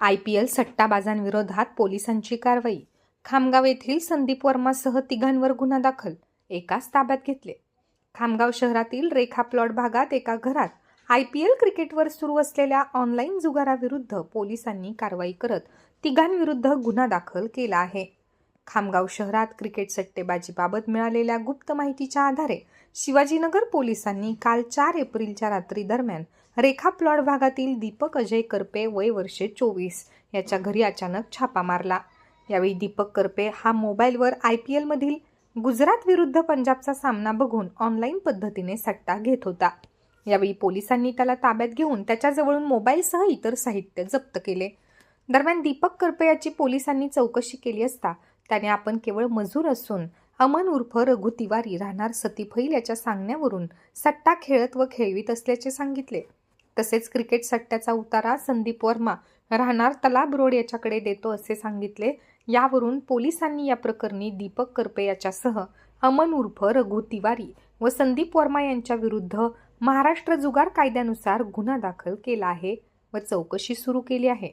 I P L सट्टाबाजांविरोधात पोलिसांची कारवाई. खामगाव येथील संदीप वर्मासह तिघांवर गुन्हा दाखल. एकाच ताब्यात घेतले. खामगाव शहरातील रेखा प्लॉट भागात एका घरात आय पी एल क्रिकेटवर सुरू असलेल्या ऑनलाईन जुगाराविरुद्ध पोलिसांनी कारवाई करत तिघांविरुद्ध गुन्हा दाखल केला आहे. खामगाव शहरात क्रिकेट सट्टेबाजीबाबत मिळालेल्या गुप्त माहितीच्या आधारे शिवाजीनगर पोलिसांनी काल चार एप्रिलच्या रात्री दरम्यान रेखा प्लॉट भागातील दीपक अजय करपे वय वर्षे चोवीस याच्या घरी अचानक छापा मारला. यावेळी दीपक करपे हा मोबाईलवर आय पी एलमधील गुजरात विरुद्ध पंजाबचा सामना बघून ऑनलाईन पद्धतीने सट्टा घेत होता. यावेळी पोलिसांनी त्याला ताब्यात घेऊन त्याच्याजवळून मोबाईलसह इतर साहित्य जप्त केले. दरम्यान दीपक करपे याची पोलिसांनी चौकशी केली असता त्याने आपण केवळ मजूर असून अमन उर्फ रघु तिवारी राहणार सतीफईल याच्या सांगण्यावरून सट्टा खेळत व खेळवीत असल्याचे सांगितले. तसेच क्रिकेट सट्ट्याचा उतारा संदीप वर्मा राहणार तलाब रोड याच्याकडे देतो असे सांगितले. यावरून पोलिसांनी या प्रकरणी दीपक करपे याच्यासह अमन उर्फ रघु तिवारी व संदीप वर्मा यांच्या विरुद्ध महाराष्ट्र जुगार कायद्यानुसार गुन्हा दाखल केला आहे व चौकशी सुरू केली आहे.